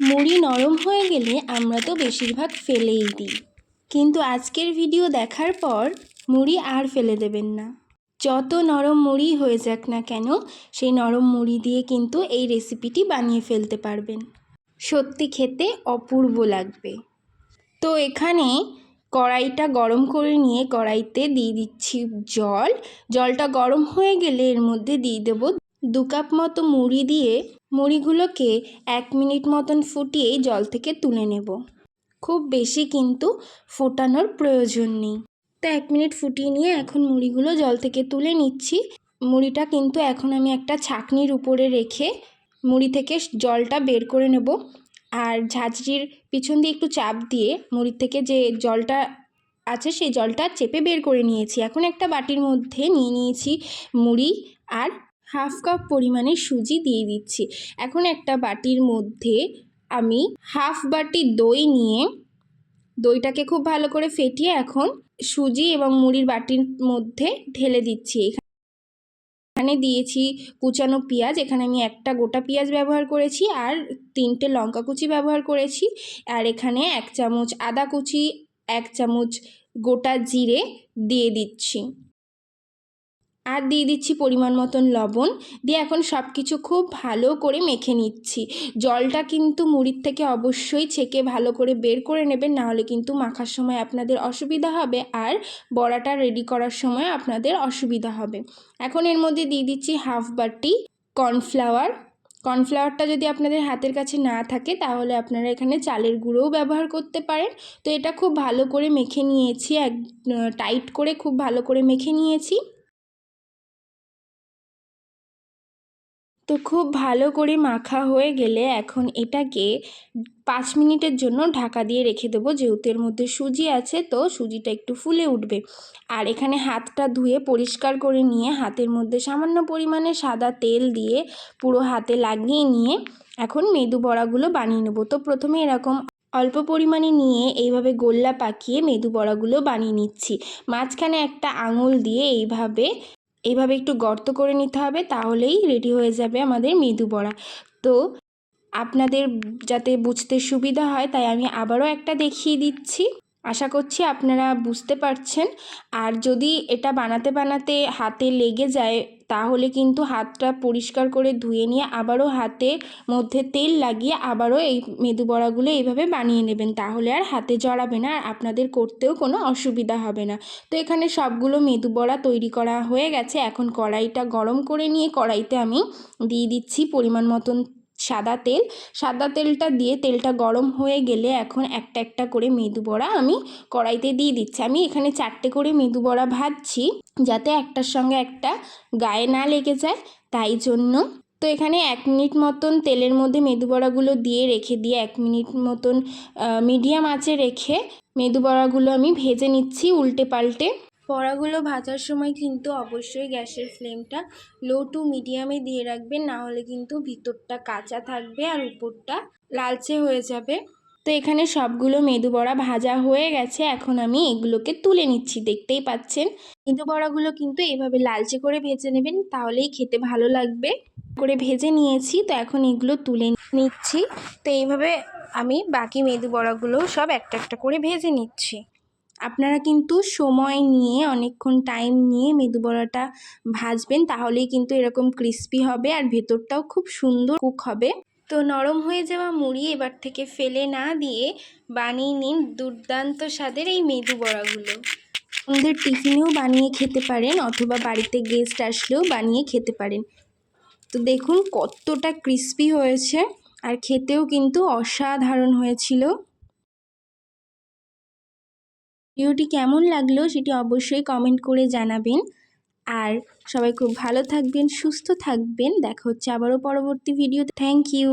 মুড়ি নরম হয়ে গেলে আমরা তো বেশিরভাগ ফেলেই দিই। কিন্তু আজকের ভিডিও দেখার পর মুড়ি আর ফেলে দেবেন না। যত নরম মুড়ি হয়ে যাক না কেন, সেই নরম মুড়ি দিয়ে কিন্তু এই রেসিপিটি বানিয়ে ফেলতে পারবেন। সত্যি খেতে অপূর্ব লাগবে। তো এখানে কড়াইটা গরম করে নিয়ে কড়াইতে দিয়ে দিচ্ছি জল। জলটা গরম হয়ে গেলে এর মধ্যে দিয়ে দেবো দু কাপ মতো মুড়ি দিয়ে মুড়িগুলোকে এক মিনিট মতন ফুটিয়ে জল থেকে তুলে নেব। খুব বেশি কিন্তু ফোটানোর প্রয়োজন নেই। তো এক মিনিট ফুটিয়ে নিয়ে এখন মুড়িগুলো জল থেকে তুলে নিচ্ছি। মুড়িটা কিন্তু এখন আমি একটা ছাকনির উপরে রেখে মুড়ি থেকে জলটা বের করে নেব। আর ঝাঁঝরির পিছন দিয়ে একটু চাপ দিয়ে মুড়ির থেকে যে জলটা আছে সেই জলটা চেপে বের করে নিয়েছি। এখন একটা বাটির মধ্যে নিয়ে নিয়েছি মুড়ি আর হাফ কাপ পরিমাণে সুজি দিয়ে দিচ্ছি। এখন একটা বাটির মধ্যে আমি হাফ বাটি দই নিয়ে দইটাকে খুব ভালো করে ফেটিয়ে এখন সুজি এবং মুড়ির বাটির মধ্যে ঢেলে দিচ্ছি। এখানে দিয়েছি কুচানো পেঁয়াজ, এখানে আমি একটা গোটা পেঁয়াজ ব্যবহার করেছি আর তিনটে লঙ্কা কুচি ব্যবহার করেছি। আর এখানে এক চামচ আদা কুচি, এক চামচ গোটা জিরে দিয়ে দিচ্ছি। আর দিয়ে দিচ্ছি পরিমাণ মতন লবণ। দিয়ে এখন সব কিছু খুব ভালো করে মেখে নিচ্ছি। জলটা কিন্তু মুড়ির থেকে অবশ্যই ছেঁকে ভালো করে বের করে নেবেন, নাহলে কিন্তু মাখার সময় আপনাদের অসুবিধা হবে আর বড়াটা রেডি করার সময় আপনাদের অসুবিধা হবে। এখন এর মধ্যে দিয়ে দিচ্ছি হাফ বাটি কর্নফ্লাওয়ার কর্নফ্লাওয়ারটা যদি আপনাদের হাতের কাছে না থাকে, তাহলে আপনারা এখানে চালের গুঁড়োও ব্যবহার করতে পারেন। তো এটা খুব ভালো করে মেখে নিয়েছি, এক টাইট করে খুব ভালো করে মেখে নিয়েছি। তো খুব ভালো করে মাখা হয়ে গেলে এখন এটাকে পাঁচ মিনিটের জন্য ঢাকা দিয়ে রেখে দেবো। যেহেতু এর মধ্যে সুজি আছে, তো সুজিটা একটু ফুলে উঠবে। আর এখানে হাতটা ধুয়ে পরিষ্কার করে নিয়ে হাতের মধ্যে সামান্য পরিমাণে সাদা তেল দিয়ে পুরো হাতে লাগিয়ে নিয়ে এখন মেদু বড়াগুলো বানিয়ে নেব। তো প্রথমে এরকম অল্প পরিমাণে নিয়ে এইভাবে গোল্লা পাকিয়ে মেদু বড়াগুলো বানিয়ে নিচ্ছি। মাঝখানে একটা আঙুল দিয়ে এইভাবে এইভাবে একটু গর্ত করে নিতে হবে, তাহলেই রেডি হয়ে যাবে আমাদের মৃদু বড়া। তো আপনাদের যাতে বুঝতে সুবিধা হয়, তাই আমি আবারও একটা দেখিয়ে দিচ্ছি। আশা করছি আপনারা বুঝতে পারছেন। আর যদি এটা বানাতে বানাতে হাতে লেগে যায়, তাহলে কিন্তু হাতটা পরিষ্কার করে ধুয়ে নিয়ে আবারও হাতে মধ্যে তেল লাগিয়ে আবারও এই মেদু বড়াগুলো এইভাবে বানিয়ে নেবেন। তাহলে আর হাতে জড়াবে না, আর আপনাদের করতেও কোনো অসুবিধা হবে না। তো এখানে সবগুলো মেদু বড়া তৈরি করা হয়ে গেছে। এখন কড়াইটা গরম করে নিয়ে কড়াইতে আমি দিয়ে দিচ্ছি পরিমাণ মতন সাদা তেল। সাদা তেলটা দিয়ে তেলটা গরম হয়ে গেলে এখন একটা একটা করে মেদু বড়া আমি কড়াইতে দিয়ে দিচ্ছি। আমি এখানে চারটে করে মেদু বড়া ভাজছি যাতে একটার সঙ্গে একটা গায়ে না লেগে যায়, তাই জন্য। তো এখানে এক মিনিট মতন তেলের মধ্যে মেদু বড়াগুলো দিয়ে রেখে দিয়ে এক মিনিট মতন মিডিয়াম আঁচে রেখে মেদু বড়াগুলো আমি ভেজে নিচ্ছি উল্টে পাল্টে। বড়াগুলো ভাজার সময় কিন্তু অবশ্যই গ্যাসের ফ্লেমটা লো টু মিডিয়ামে দিয়ে রাখবেন, না হলে কিন্তু ভিতরটা কাঁচা থাকবে আর উপরটা লালচে হয়ে যাবে। তো এখানে সবগুলো মেদু বড়া ভাজা হয়ে গেছে, এখন আমি এগুলোকে তুলে নিচ্ছি, দেখতেই পাচ্ছেন। মেদু বড়াগুলো কিন্তু এভাবে লালচে করে ভেজে নেবেন, তাহলেই খেতে ভালো লাগবে। করে ভেজে নিয়েছি, তো এখন এগুলো তুলে নিচ্ছি। তো এইভাবে আমি বাকি মেদু বড়াগুলো সব একটা একটা করে ভেজে নিচ্ছি। আপনারা কিন্তু সময় নিয়ে, অনেকক্ষণ টাইম নিয়ে মেদু বড়াটা ভাজবেন, তাহলেই কিন্তু এরকম ক্রিস্পি হবে আর ভেতরটাও খুব সুন্দর কুক হবে। তো নরম হয়ে যাওয়া মুড়ি এবার থেকে ফেলে না দিয়ে বানিয়ে নিন দুর্দান্ত স্বাদের এই মেদু বড়াগুলো। আমাদের টিফিনেও বানিয়ে খেতে পারেন অথবা বাড়িতে গেস্ট আসলেও বানিয়ে খেতে পারেন। তো দেখুন কতটা ক্রিস্পি হয়েছে আর খেতেও কিন্তু অসাধারণ হয়েছিল। ভিডিওটি কেমন লাগল সেটি অবশ্যই কমেন্ট করে জানাবেন। আর সবাই খুব ভালো থাকবেন, সুস্থ থাকবেন। দেখা হচ্ছে আবারও পরবর্তী ভিডিওতে থ্যাংক ইউ